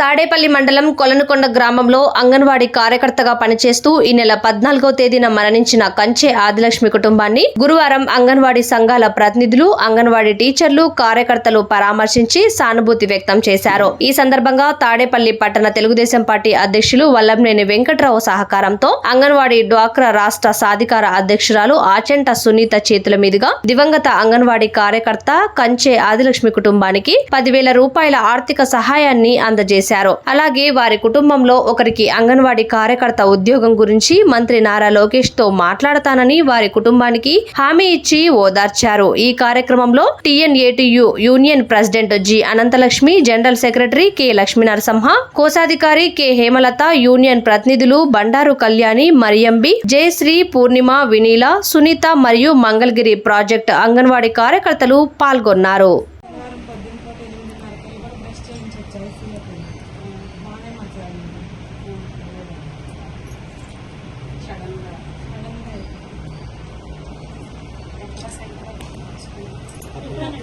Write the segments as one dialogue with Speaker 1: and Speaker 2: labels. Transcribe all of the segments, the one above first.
Speaker 1: తాడేపల్లి మండలం కొలనుకొండ గ్రామంలో అంగన్వాడీ కార్యకర్తగా పనిచేస్తూ ఈ నెల పద్నాలుగో తేదీన మరణించిన కంచె ఆదిలక్ష్మి కుటుంబాన్ని గురువారం అంగన్వాడీ సంఘాల ప్రతినిధులు అంగన్వాడీ టీచర్లు కార్యకర్తలు పరామర్శించి సానుభూతి వ్యక్తం చేశారు. ఈ సందర్భంగా తాడేపల్లి పట్టణ తెలుగుదేశం పార్టీ అధ్యక్షులు వల్లంనేని వెంకట్రావు సహకారంతో అంగన్వాడీ డ్వాక్రా రాష్ట్ర సాధికార అధ్యక్షురాలు ఆచెంట సునీత చేతుల మీదుగా దివంగత అంగన్వాడీ కార్యకర్త కంచె ఆదిలక్ష్మి కుటుంబానికి పదివేల రూపాయల ఆర్థిక సహాయాన్ని అందజేశారు. అలాగే వారి కుటుంబంలో ఒకరికి అంగన్వాడీ కార్యకర్త ఉద్యోగం గురించి మంత్రి నారా లోకేష్తో మాట్లాడతానని వారి కుటుంబానికి హామీ ఇచ్చి ఓదార్చారు. ఈ కార్యక్రమంలో TNATU union president G Ananthalakshmi general secretary K Lakshminarasimha కోశాధికారి కె హేమలత యూనియన్ ప్రతినిధులు బండారు కళ్యాణి మరియంబి జయశ్రీ పూర్ణిమ వినీల సునీత మరియు మంగళగిరి ప్రాజెక్ట్ అంగన్వాడీ కార్యకర్తలు పాల్గొన్నారు.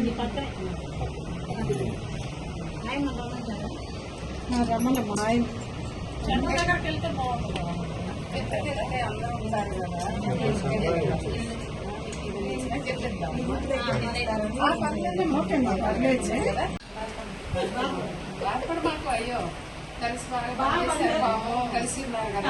Speaker 2: ఇప్పుడేనండి పక్కనే ఆయన వెళ్తే బాగుంటుంది ఉంటారు కదా
Speaker 3: బాధపడమాకు అయ్యో కలిసి బాగా కలిసి ఉన్నారు కదా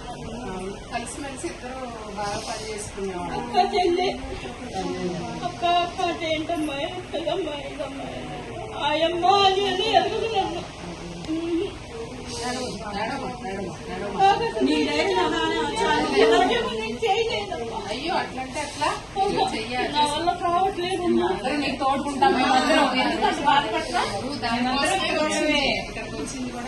Speaker 3: కలిసిమెలిసి ఇద్దరు బాగా పని చేసుకునేవాడు
Speaker 4: అక్క అక్క అంటే ఏంటమ్మా ఆయమ్మా
Speaker 3: అయ్యో అట్లంటే అట్లా చెయ్యాలి.
Speaker 4: నా వల్ల కావట్లేదమ్మా.
Speaker 3: అందరూ నీకు తోడుకుంటాం మేమందరం. ఎందుకంటే బాధపడతా? నువ్వు దానికోసమే వచ్చింది కూడా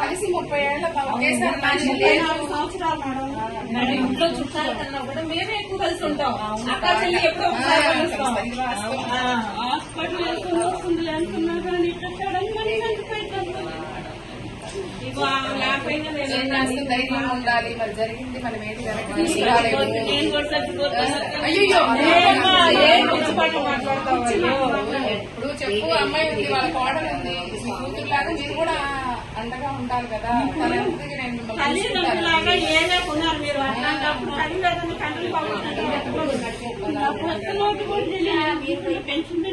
Speaker 3: కలిసి ముప్పై ఏళ్ళ.
Speaker 4: మేడం. ఇంట్లో చుట్టాల కన్నా కూడా మేమే ఎక్కువ కలిసి ఉంటాం. అక్క చెల్లి ఎప్పుడో ఒకసారి కలుస్తాం. ఆ, హాస్పిటల్ వస్తుంది అనుకున్నా కానీ ఇట్లా సడన్?
Speaker 3: ధైర్యం ఉండాలి? మరి జరిగింది మనం ఏది అయ్యో
Speaker 4: మాట్లాడతావు
Speaker 3: చెప్పు అమ్మాయి ఉంది వాళ్ళ కోడలు ఉంది మీ కూతురులాగా మీరు కూడా అండగా ఉండాలి కదా.
Speaker 4: తల్లిదండ్రులాగా ఏమే మీరు అట్లాంటప్పుడు తల్లిదండ్రులు కంట్రోల్ పెన్షన్